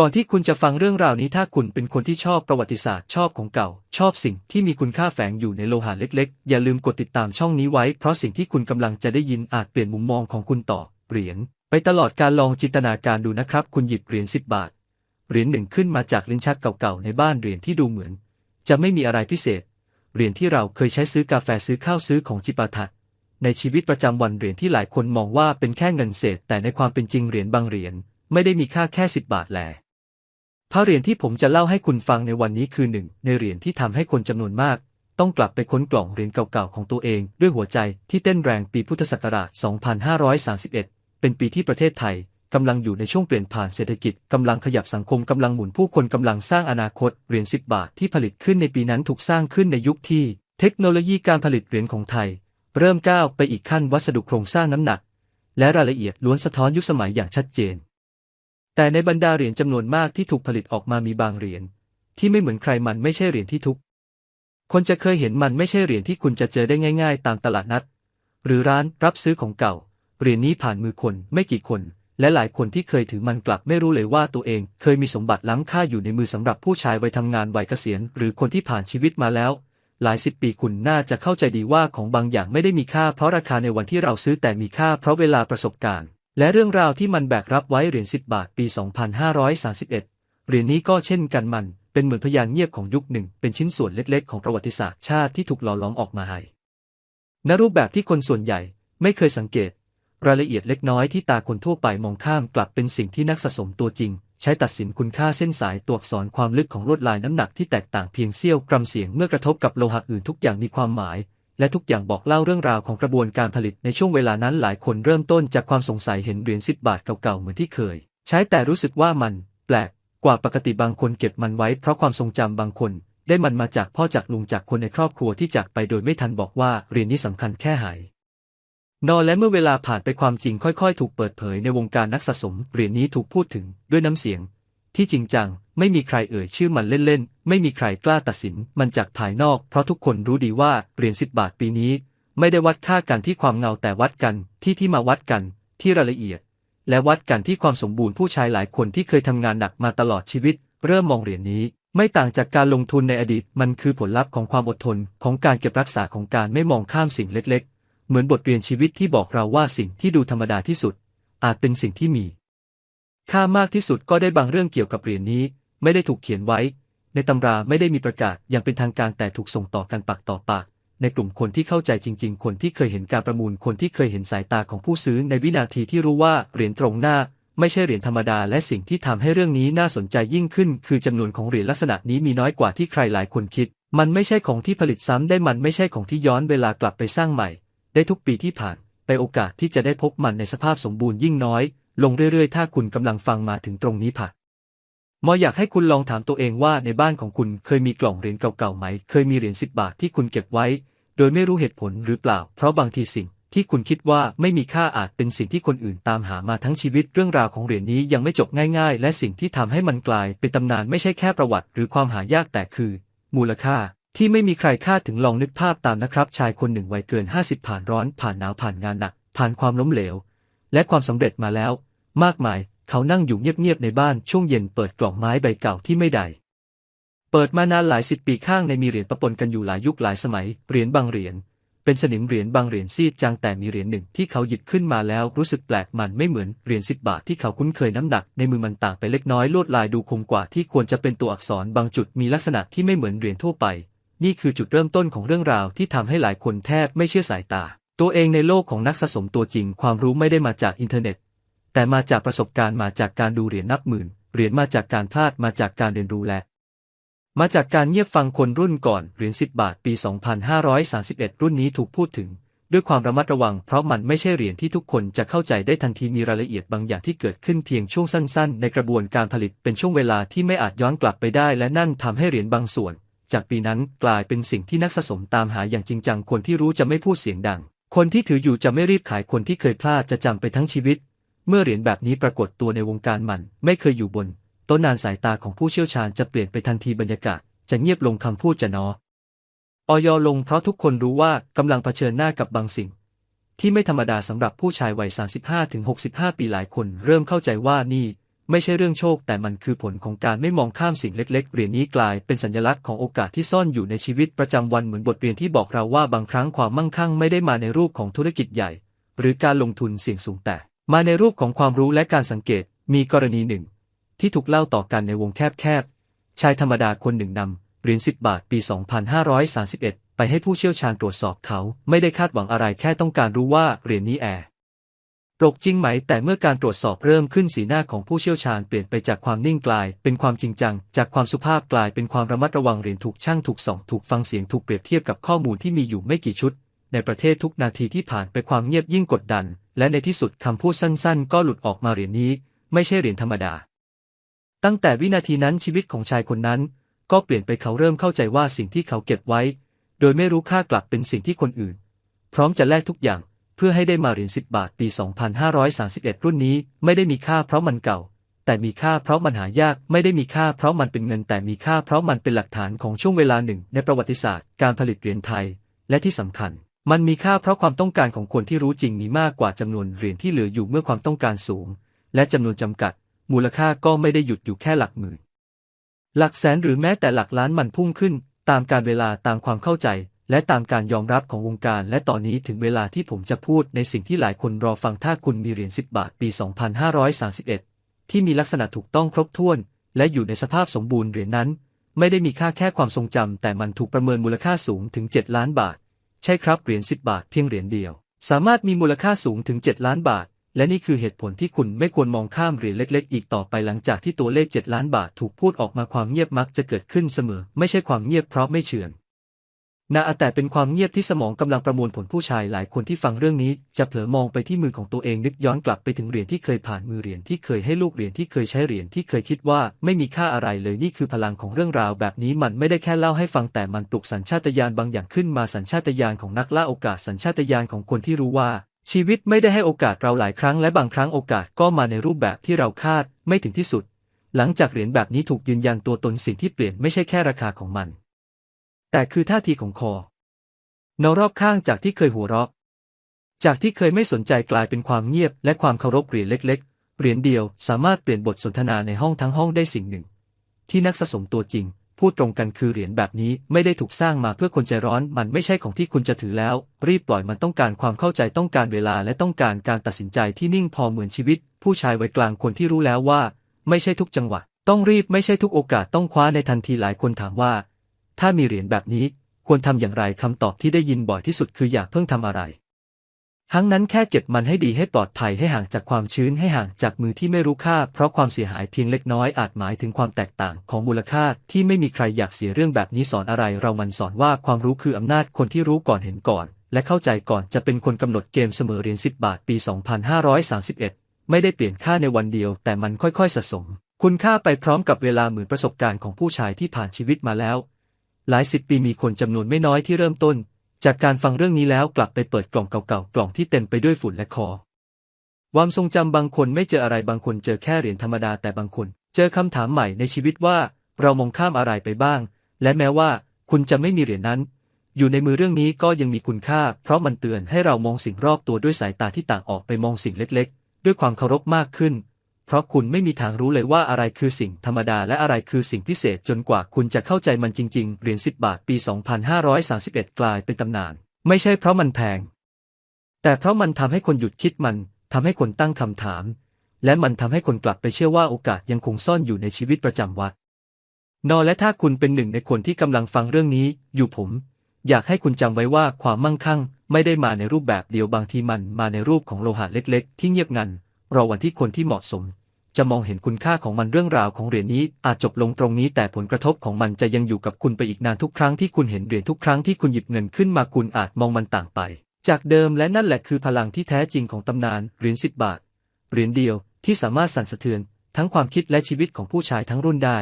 ก่อนที่คุณจะฟังเรื่องราวนี้ถ้าคุณเป็นคนที่ชอบประวัติศาสตร์ชอบของเก่า ชอบสิ่งที่มีคุณค่าแฝงอยู่ในโลหะเล็กๆ อย่าลืมกดติดตามช่องนี้ไว้ เพราะสิ่งที่คุณกำลังจะได้ยินอาจเปลี่ยนมุมมองของคุณต่อเหรียญไปตลอดการลองจินตนาการดูนะครับ คุณหยิบเหรียญสิบบาทเหรียญหนึ่งขึ้นมาจากลิ้นชักเก่าๆในบ้านเหรียญที่ดูเหมือน จะไม่มีอะไรพิเศษเหรียญที่เราเคยใช้ซื้อกาแฟซื้อข้าวซื้อของจิปาถะในชีวิตประจำวันเหรียญที่หลายคนมองว่าเป็นแค่เงินเศษ แต่ในความเป็นจริงเหรียญบางเหรียญไม่ได้มีค่าแค่สิบบาทแล พระเหรียญที่ผมจะเล่าให้คุณฟังในวันนี้คือหนึ่งในเหรียญที่ทำให้คนจำนวนมาก ต้องกลับไปค้นกล่องเหรียญเก่าๆของตัวเอง ด้วยหัวใจที่เต้นแรงปีพุทธศักราช 2531 เป็นปีที่ประเทศไทยกำลังอยู่ในช่วงเปลี่ยนผ่านเศรษฐกิจกำลังขยับสังคมกำลังหมุนผู้คนกำลังสร้างอนาคตเหรียญ 10 บาทที่ผลิตขึ้นในปีนั้นถูกสร้างขึ้นในยุคที่ เทคโนโลยีการผลิตเหรียญของไทย เริ่มก้าวไปอีกขั้นวัสดุโครงสร้างน้ำหนัก และรายละเอียดล้วนสะท้อนยุคสมัยอย่างชัดเจน แต่ในบรรดาเหรียญจำนวนมากที่ถูกผลิตออกมามีบางเหรียญที่ไม่เหมือนใครมันไม่ใช่เหรียญที่ทุก คนจะเคยเห็นมันไม่ใช่เหรียญที่คุณจะเจอได้ง่าย ๆ ตามตลาดนัด หรือร้านรับซื้อของเก่า เหรียญนี้ผ่านมือคนไม่กี่คน และหลายคนที่เคยถือมันกลับไม่รู้เลยว่าตัวเองเคยมีสมบัติล้ำค่าอยู่ในมือสำหรับผู้ชายวัยทำงานวัยเกษียณ หรือคนที่ผ่านชีวิตมาแล้ว หลายสิบปีคุณน่าจะเข้าใจดีว่าของบางอย่างไม่ได้มีค่าเพราะราคาในวันที่เราซื้อแต่มีค่าเพราะเวลาประสบการณ์ และเรื่องราวที่มันแบกรับไว้เหรียญ10 บาทปี 2531 เหรียญนี้ก็เช่นกันมันเป็นเหมือนพยานเงียบของยุคหนึ่ง เป็นชิ้นส่วนเล็กๆ ของประวัติศาสตร์ชาติที่ถูกหล่อหลอมออกมาให้ในรูปแบบที่คนส่วนใหญ่ไม่เคยสังเกต รายละเอียดเล็กน้อยที่ตาคนทั่วไปมองข้ามกลับเป็นสิ่งที่นักสะสมตัวจริง ใช้ตัดสินคุณค่าเส้นสายตัวอักษรความลึกของลวดลายน้ำหนักที่แตกต่างเพียงเสี้ยวกรัมเสียงเมื่อกระทบกับโลหะอื่นทุกอย่างมีความหมาย และทุกอย่างบอกเล่าเรื่องราวของกระบวนการผลิตในช่วงเวลานั้นหลายคนเริ่มต้นจากความสงสัยเห็นเหรียญสิบบาทเก่าๆเหมือนที่เคย ใช้แต่รู้สึกว่ามัน แปลกกว่าปกติบางคนเก็บมันไว้เพราะความทรงจำบางคน ได้มันมาจากพ่อจากลุงจากคนในครอบครัวที่จากไปโดยไม่ทันบอกว่าเหรียญนี้สำคัญแค่ไหนนอและเมื่อเวลาผ่านไปความจริงค่อยๆ ถูกเปิดเผยในวงการนักสะสมเหรียญนี้ถูกพูดถึงด้วยน้ำเสียง ที่จริงจัง ไม่มีใครเอ่ยชื่อมันเล่นๆ ไม่มีใครกล้าตัดสินมันจากภายนอก เพราะทุกคนรู้ดีว่าเหรียญสิบบาทปีนี้ ไม่ได้วัดค่ากันที่ความเงาแต่วัดกันที่ที่มาวัดกัน ที่รายละเอียด และวัดกันที่ความสมบูรณ์ผู้ชายหลายคนที่เคยทำงานหนักมาตลอดชีวิต เริ่มมองเหรียญนี้ ไม่ต่างจากการลงทุนในอดีต มันคือผลลัพธ์ของความอดทนของการเก็บรักษาของการไม่มองข้ามสิ่งเล็ก ๆ เหมือนบทเรียนชีวิตที่บอกเราว่าสิ่งที่ดูธรรมดาที่สุด อาจเป็นสิ่งที่มีค่ามากที่สุดก็ได้บางเรื่องเกี่ยวกับเหรียญนี้ ไม่ได้ถูกเขียนไว้ ในตำราไม่ได้มีประกาศอย่างเป็นทางการแต่ถูกส่งต่อกันปากต่อปาก ในกลุ่มคนที่เข้าใจจริง ๆ คนที่เคยเห็นการประมูลคนที่เคยเห็นสายตาของผู้ซื้อในวินาทีที่รู้ว่าเหรียญตรงหน้าไม่ใช่เหรียญธรรมดาและสิ่งที่ทำให้เรื่องนี้น่าสนใจยิ่งขึ้น คือจำนวนของเหรียญลักษณะนี้มีน้อยกว่าที่ใครหลายคนคิด มันไม่ใช่ของที่ผลิตซ้ำได้มันไม่ใช่ของที่ย้อนเวลากลับไปสร้างใหม่ ได้ทุกปีที่ผ่าน ไปโอกาสที่จะได้พบมันในสภาพสมบูรณ์ยิ่งน้อย ลงเรื่อยๆ ถ้าคุณกำลังฟังมาถึงตรงนี้ผ่ะ มออยากให้คุณลองถามตัวเองว่าในบ้านของคุณเคยมีกล่องเหรียญเก่าๆไหม เคยมีเหรียญสิบบาทที่คุณเก็บไว้ โดยไม่รู้เหตุผลหรือเปล่า เพราะบางทีสิ่งที่คุณคิดว่าไม่มีค่าอาจเป็นสิ่งที่คนอื่นตามหามาทั้งชีวิตเรื่องราวของเหรียญนี้ยังไม่จบง่ายๆ และสิ่งที่ทำให้มันกลายเป็นตำนานไม่ใช่แค่ประวัติ หรือความหายากแต่คือ มูลค่าที่ไม่มีใครคาดถึงลองนึกภาพตามนะครับ ชายคนหนึ่งวัยเกิน 50 ผ่านร้อน ผ่านหนาวผ่านงานหนัก ผ่านความล้มเหลว และความสำเร็จมาแล้ว มากมาย เขานั่งอยู่เงียบๆในบ้านช่วงเย็นเปิดกล่องไม้ใบเก่าที่ไม่ได้เปิดมานานหลายสิบปีข้างในมีเหรียญประปนกันอยู่หลายยุคหลายสมัยเหรียญบางเหรียญเป็นสนิมเหรียญบางเหรียญซีดจางแต่มีเหรียญหนึ่งที่เขาหยิบขึ้นมาแล้วรู้สึกแปลกมันไม่เหมือนเหรียญสิบบาทที่เขาคุ้นเคยน้ำหนักในมือมันต่างไปเล็กน้อยลวดลายดูคมกว่าที่ควรจะเป็นตัวอักษรบางจุดมีลักษณะที่ไม่เหมือนเหรียญทั่วไป นี่คือจุดเริ่มต้นของเรื่องราวที่ทำให้หลายคนแทบไม่เชื่อสายตา ตัวเองในโลกของนักสะสมตัวจริง ความรู้ไม่ได้มาจากอินเทอร์เน็ต แต่มาจากประสบการณ์มาจากการดูเหรียญนับหมื่น เหรียญมาจากการพลาดมาจากการเรียนรู้และ มาจากการเงียบฟังคนรุ่นก่อนเหรียญ10บาทปี 2531 รุ่นนี้ถูกพูดถึง ด้วยความระมัดระวังเพราะมันไม่ใช่เหรียญที่ทุกคนจะเข้าใจได้ทันทีมีรายละเอียดบางอย่างที่เกิดขึ้นเพียงช่วงสั้นๆ ในกระบวนการผลิตเป็นช่วงเวลาที่ไม่อาจย้อนกลับไปได้ และนั่นทำให้เหรียญบางส่วน จากปีนั้นกลายเป็นสิ่งที่นักสะสมตามหาอย่างจริงจังคนที่รู้จะไม่พูดเสียงดังคนที่ถืออยู่จะไม่รีบขายคนที่เคยพลาดจะจำไปทั้งชีวิต เมื่อเหรียญแบบนี้ปรากฏตัวในวงการมัน ไม่เคยอยู่บนโต้นนานสายตาของผู้เชี่ยวชาญจะเปลี่ยนไปทันทีบรรยากาศ จะเงียบลงคำพูดจะนอออยลงเพราะทุกคนรู้ว่ากำลังเผชิญหน้ากับบางสิ่ง ที่ไม่ธรรมดาสำหรับผู้ชายวัย 35-65 ปีหลายคนเริ่มเข้าใจว่านี่ไม่ใช่เรื่องโชค แต่มันคือผลของการไม่มองข้ามสิ่งเล็กๆเหรียญนี้กลายเป็นสัญลักษณ์ของโอกาสที่ซ่อนอยู่ในชีวิตประจำวันเหมือนบทเรียนที่บอกเราว่าบางครั้งความมั่งคั่งไม่ได้มาในรูปของธุรกิจใหญ่ หรือการลงทุนเสี่ยงสูงแต่ มาในรูปของความรู้และการสังเกต มีกรณีหนึ่ง ที่ถูกเล่าต่อกันในวงแคบๆ ชายธรรมดาคนหนึ่งนำเหรียญ10บบาทปี 2531 ไปให้ผู้เชี่ยวชาญตรวจสอบเขา ไม่ได้คาดหวังอะไรแค่ต้องการรู้ว่าเหรียญนี้แอร์ตกจริงไหม แต่เมื่อการตรวจสอบเริ่มขึ้นสีหน้าของผู้เชี่ยวชาญเปลี่ยนไปจากความนิ่งกลาย เป็นความจริงจัง จากความสุภาพกลายเป็นความระมัดระวังเหรียญถูกช่างถูกส่อง ถูกฟังเสียงถูกเปรียบเทียบกับข้อมูลที่มีอยู่ไม่กี่ชุด ในประเทศทุกนาทีที่ผ่านไปความเงียบยิ่งกดดัน และในที่สุดคำพูดสั้นๆ ก็หลุดออกมาเหรียญนี้ ไม่ใช่เหรียญธรรมดา ตั้งแต่วินาทีนั้นชีวิตของชายคนนั้น ก็เปลี่ยนไปเขาเริ่มเข้าใจว่าสิ่งที่เขาเก็บไว้ โดยไม่รู้ค่ากลับเป็นสิ่งที่คนอื่น พร้อมจะแลกทุกอย่างเพื่อให้ได้มาเหรียญ10 บาทปี 2531 รุ่นนี้ไม่ได้มีค่าเพราะมันเก่า แต่มีค่าเพราะมันหายาก ไม่ได้มีค่าเพราะมันเป็นเงิน แต่มีค่าเพราะมันเป็นหลักฐานของช่วงเวลาหนึ่งในประวัติศาสตร์การผลิตเหรียญไทย และที่สำคัญ มันมีค่าเพราะความต้องการของคนที่รู้จริงมีมากกว่าจำนวนเหรียญที่เหลืออยู่เมื่อความต้องการสูง และจำนวนจำกัด มูลค่าก็ไม่ได้หยุดอยู่แค่หลักหมื่น หลักแสนหรือแม้แต่หลักล้านมันพุ่งขึ้น ตามการเวลาตามความเข้าใจ และตามการยอมรับของวงการ และตอนนี้ถึงเวลาที่ผมจะพูดในสิ่งที่หลายคนรอฟังถ้าคุณมีเหรียญ10 บาทปี 2531 ที่มีลักษณะถูกต้องครบถ้วน และอยู่ในสภาพสมบูรณ์เหรียญนั้น ไม่ได้มีค่าแค่ความทรงจำแต่มันถูกประเมินมูลค่าสูงถึง 7 ล้านบาท ใช่ครับเหรียญ10 บาทเพียงเหรียญเดียว สามารถมีมูลค่าสูงถึง 7 ล้านบาท และนี่คือเหตุผลที่คุณไม่ควรมองข้ามเหรียญเล็ก ๆ อีกต่อไปหลังจากที่ตัวเลข 7 ล้านบาทถูกพูดออกมาความเงียบมักจะเกิดขึ้นเสมอ ไม่ใช่ความเงียบเพราะไม่เฉื่อน นาแต่เป็นความเงียบที่สมองกำลังประมวลผลผู้ชายหลายคนที่ฟังเรื่องนี้ จะเผลอมองไปที่มือของตัวเองนึกย้อนกลับไปถึงเหรียญที่เคยผ่านมือเหรียญที่เคยให้ลูกเหรียญที่เคยใช้เหรียญที่เคยคิดว่าไม่มีค่าอะไรเลยนี่คือพลังของเรื่องราว แบบนี้มันไม่ได้แค่เล่าให้ฟังแต่มันปลุกสัญชาตญาณบางอย่างขึ้นมาสัญชาตญาณของนักล่าโอกาสสัญชาตญาณของคนที่รู้ว่า ชีวิตไม่ได้ให้โอกาสเราหลายครั้งและบางครั้งโอกาสก็มาในรูปแบบที่เราคาดไม่ถึงที่สุด หลังจากเหรียญแบบนี้ถูกยืนยันตัวตนสิ่งที่เปลี่ยนไม่ใช่แค่ราคาของมัน แต่คือท่าทีของคอ นอรอบข้างจากที่เคยหัวเราะ จากที่เคยไม่สนใจกลายเป็นความเงียบและความเคารพเหรียญเล็ก ๆ เหรียญเดียวสามารถเปลี่ยนบทสนทนาในห้องทั้งห้องได้สิ่งหนึ่ง ที่นักสะสมตัวจริง พูดตรงกันคือเหรียญแบบนี้ไม่ได้ถูกสร้างมาเพื่อคนใจร้อน มันไม่ใช่ของที่คุณจะถือแล้ว รีบปล่อยมันต้องการความเข้าใจต้องการเวลาและต้องการการตัดสินใจที่นิ่งพอเหมือนชีวิต ผู้ชายวัยกลางคนที่รู้แล้วว่า ไม่ใช่ทุกจังหวะต้องรีบไม่ใช่ทุกโอกาสต้องคว้าในทันทีหลายคนถามว่า ถ้ามีเหรียญแบบนี้ควรทำอย่างไรคำตอบที่ได้ยินบ่อยที่สุดคืออย่าเพิ่งทำอะไร ทั้งนั้นแค่เก็บมันให้ดีให้ปลอดภัยให้ห่างจากความชื้นให้ห่างจากมือที่ไม่รู้ค่า เพราะความเสียหายเพียงเล็กน้อยอาจหมายถึงความแตกต่างของมูลค่าที่ไม่มีใครอยากเสียเรื่องแบบนี้สอนอะไร เรามันสอนว่าความรู้คืออำนาจคนที่รู้ก่อนเห็นก่อน และเข้าใจก่อนจะเป็นคนกำหนดเกมเสมอเหรียญ10 บาทปี 2531 ไม่ได้เปลี่ยนค่าในวันเดียว แต่มันค่อยๆสะสม คุณค่าไปพร้อมกับเวลาเหมือนประสบการณ์ของผู้ชายที่ผ่านชีวิตมาแล้ว หลายสิบปีมีคนจำนวนไม่น้อยที่เริ่มต้น จากการฟังเรื่องนี้แล้วกลับไปเปิดกล่องเก่าๆกล่องที่เต็มไปด้วยฝุ่นและคอความทรงจำบางคนไม่เจออะไรบางคนเจอแค่เหรียญธรรมดาแต่บางคน เจอคำถามใหม่ในชีวิตว่า เรามองข้ามอะไรไปบ้าง และแม้ว่าคุณจะไม่มีเหรียญนั้น อยู่ในมือเรื่องนี้ก็ยังมีคุณค่า เพราะมันเตือนให้เรามองสิ่งรอบตัวด้วยสายตาที่ต่างออกไปมองสิ่งเล็ก ๆ ด้วยความเคารพมากขึ้น เพราะคุณไม่มีทางรู้เลยว่าอะไรคือสิ่งธรรมดาและอะไรคือสิ่งพิเศษจนกว่าคุณจะเข้าใจมันจริง ๆ เหรียญ10 บาทปี 2531 กลายเป็นตำนาน ไม่ใช่เพราะมันแพง แต่เพราะมันทำให้คนหยุดคิดมันทำให้คนตั้งคำถาม และมันทำให้คนกลับไปเชื่อว่าโอกาสยังคงซ่อนอยู่ในชีวิตประจำวันนอและถ้าคุณเป็นหนึ่งในคนที่กำลังฟังเรื่องนี้ อยู่ผม อยากให้คุณจำไว้ว่าความมั่งคั่ง ไม่ได้มาในรูปแบบเดียวบางทีมันมาในรูปของโลหะเล็ก ๆ ที่เงียบงัน รอวันที่คนที่เหมาะสม จะมองเห็นคุณค่าของมันเรื่องราวของเหรียญนี้อาจจบลงตรงนี้ แต่ผลกระทบของมันจะยังอยู่กับคุณไปอีกนานทุกครั้งที่คุณเห็นเหรียญทุกครั้งที่คุณหยิบเงินขึ้นมาคุณอาจมองมันต่างไป จากเดิมและนั่นแหละคือพลังที่แท้จริงของตำนานเหรียญสิบบาทเหรียญเดียวที่สามารถสั่นสะเทือน ทั้งความคิดและชีวิตของผู้ชายทั้งรุ่นได้